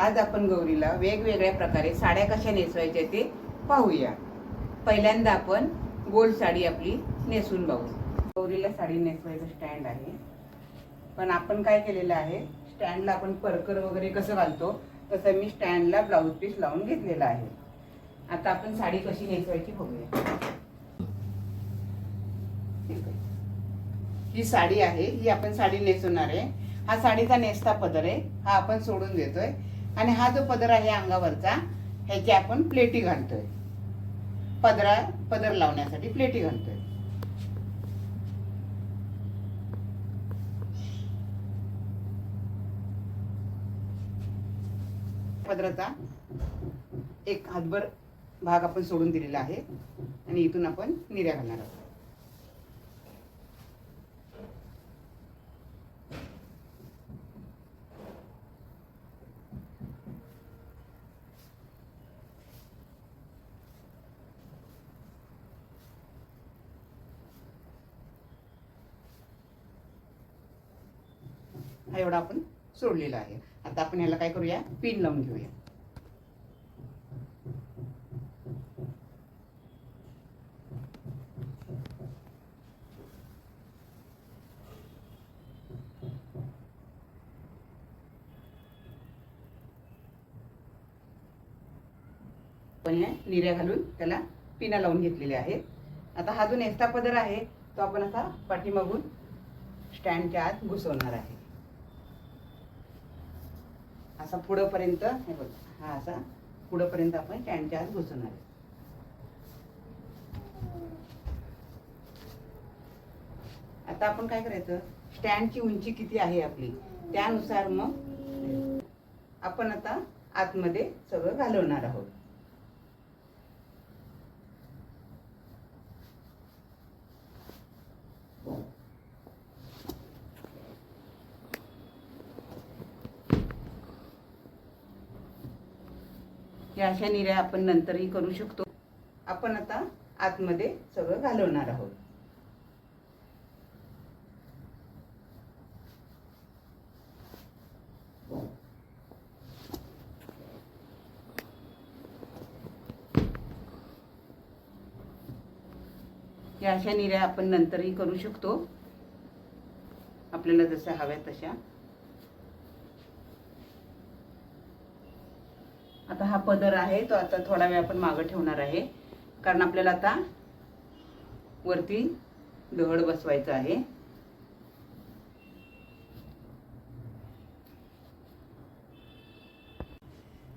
आज आपण गौरीला वेगवेगळ्या प्रकारे साड्या कशा नेसवायच्या ते पाहूया. पहिल्यांदा आपण गोल साडी आपली नेसून पाहू गौरीला साडी नेसवायचं स्टँड आहे. पण आपण काय केलेलं आहे स्टँडला आपण परकर वगैरे कसं घालतो तसं मी स्टँडला ब्लाऊज पीस लावून घेतलेला आहे. आता आपण साडी कशी नेसवायची बघूया. ही साडी आहे ही आपण साडी नेसवणार आहे. हा साडीचा नेसता पदर आहे हा आपण सोडून देतोय. आणि हा जो पदर आहे अंगावरचा ह्याची आपण प्लेटी घालतोय. पदरा पदर लावण्यासाठी प्लेटी घालतोय. पदराचा एक हातभर भाग आपण सोडून दिलेला आहे आणि इथून आपण निर्या घालणार आहोत. एवढा आपण सोडलेला आहे. आता आपण याला काय करूया? पिन लावून घेऊया. आपण या निर्या घालून त्याला पिना लावून घेतलेल्या आहेत. आता हा जो नेस्ता पदर आहे तो आपण असा पाठीमागून स्टँडच्या आत घुसवणार आहे. असा पुढंपर्यंत हे बघ हा असा पुढंपर्यंत आपण स्टँडच्या आत घुसवणार आहे. आता आपण काय करायचं? स्टँडची उंची किती आहे आपली? त्यानुसार मग आपण आता आतमध्ये सगळं घालवणार आहोत. या अशा निऱ्या आपण नंतरही करू शकतो. आपण आता आतमध्ये सगळं घालवणार आहोत. या अशा निऱ्या आपण नंतरही करू शकतो. आपल्याला जशा हव्या तशा आता हा पदर आहे तो आता थोडा वेळ आपण मागं ठेवणार आहे. कारण आपल्याला आता वरती दहड बसवायचं आहे.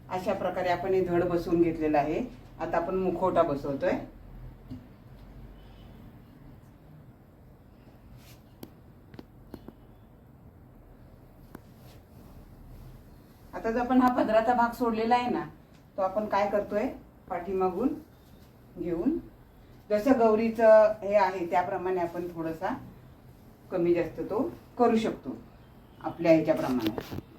अशा प्रकारे आपण हे धड बसवून घेतलेलं आहे. आता आपण मुखवटा बसवतोय. आता जो आपण हा पदराचा भाग सोडलेला आहे ना तो आपण काय करतोय? पाठीमागून घेऊन जसं गौरीचं हे आहे त्याप्रमाणे आपण थोडासा कमी जास्त तो करू शकतो आपल्या ह्याच्याप्रमाणे.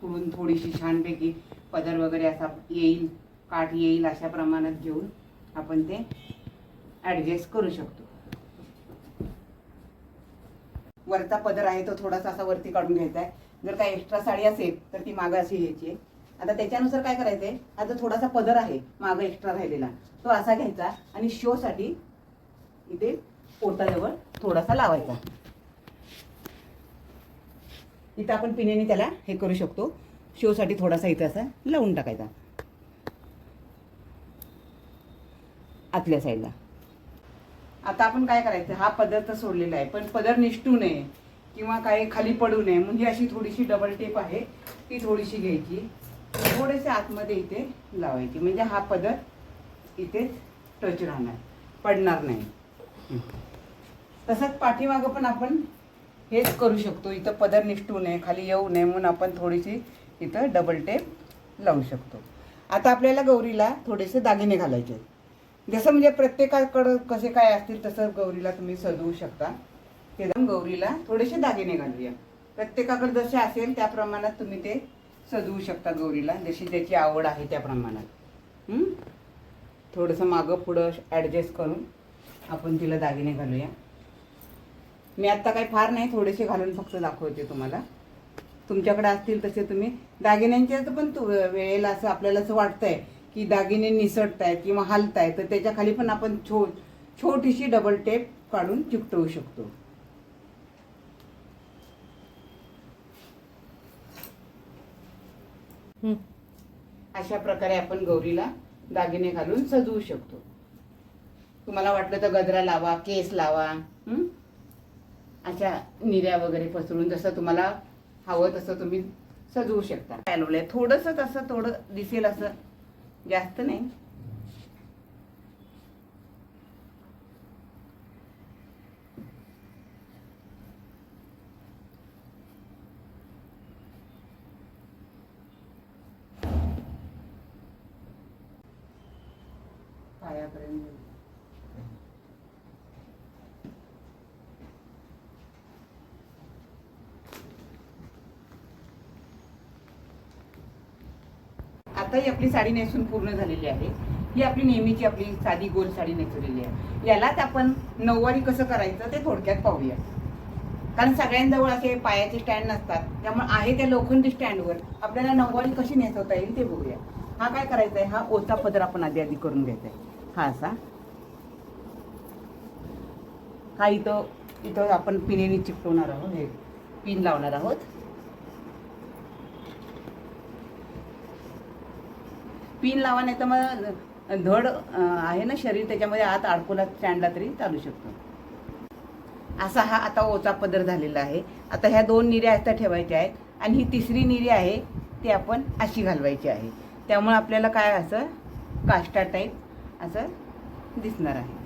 पुढून थोडीशी छानपैकी पदर वगैरे असा येईल काठ येईल अशा प्रमाणात घेऊन आपण ते ॲडजस्ट करू शकतो. वरचा पदर आहे तो थोडासा असा वरती काढून घ्यायचा आहे. जर काय एक्स्ट्रा साडी असेल तर ती मागं अशी घ्यायची आहे. आता त्याच्यानुसार काय करायचंय? हा जो थोडासा पदर आहे मागं एक्स्ट्रा राहिलेला. तो असा घ्यायचा आणि शो साठी इथे पोटाजवळ थोडासा लावायचा. इथं आपण पिण्याने त्याला हे करू शकतो. शो साठी थोडासा इथं असा लावून टाकायचा. आतल्या साईडला आता आपण काय करायचं? हा पदर तर सोडलेला आहे पण पदर निष्ठू नये किंवा काही खाली पडू नये. म्हणजे अशी थोडीशी डबल टेप आहे ती थोडीशी घ्यायची. थोडेसे आतमध्ये इथे लावायची. म्हणजे हा पदर इथे टच राहणार. पडणार नाही. तसंच पाठीमागं पण आपण हेच करू शकतो. इथं पदर निष्ठू नये खाली येऊ नये म्हणून आपण थोडीशी इथं डबल टेप लावू शकतो. आता आपल्याला गौरीला थोडेसे दागिने घालायचे जसं म्हणजे प्रत्येकाकडं कसे काय असतील तसं गौरीला तुम्ही सजवू शकता. ते जाऊन गौरीला थोडेसे दागिने घालूया. प्रत्येकाकडे जसे असेल त्या प्रमाणात तुम्ही ते सजवू शकता गौरीला जशी त्याची आवड आहे त्या प्रमाणात. थोडंसं मागं पुढं ॲडजस्ट करून आपण तिला दागिने घालूया. मी आत्ता काही फार नाही थोडेसे घालून फक्त दाखवते तुम्हाला. तुमच्याकडे असतील तसे तुम्ही. दागिन्यांच्या पण तू वेळेला असं आपल्याला असं वाटतंय की दागिने निसटतायत किंवा हलतायत तर त्याच्याखाली पण आपण छो छोटीशी डबल टेप काढून चिकटवू शकतो. अशा प्रकारे आपण गौरीला दागिने घालून सजवू शकतो. तुम्हाला वाटलं तर गजरा लावा केस लावा अशा निर्या वगैरे पसरून जसं तुम्हाला हवं तसं तुम्ही सजवू शकता. लावलंय थोडस तसं थोडं दिसेल असं जास्त नाही. पायापर्यंत. आता ही आपली साडी नेसून पूर्ण झालेली आहे. ही आपली नेहमीची आपली साधी गोल साडी नेसवलेली आहे. यालाच आपण नऊवारी कसं करायचं ते थोडक्यात पाहूया. कारण सगळ्यांजवळ असे पायाचे स्टँड नसतात. त्यामुळे आहे त्या लोखंडी स्टँडवर आपल्याला नऊवारी कशी नेसवता येईल ते बघूया. हा काय करायचा आहे हा ओचा पदर आपण आधी आधी करून घ्यायचा आहे हा असा हा इथं इथं आपण पिनेने चिकटवणार आहोत. हे पिन लावणार आहोत. पिन लावा नाही तर मग धड आहे ना शरीर त्याच्यामध्ये आत अडकूला स्टँडला तरी चालू शकतो. असा हा आता ओचा पदर झालेला आहे. आता ह्या दोन निऱ्या आता ठेवायच्या आहेत. आणि ही तिसरी निरी आहे ती आपण अशी घालवायची आहे. त्यामुळे आपल्याला काय असं काष्टा टाईप असं दिसणार आहे.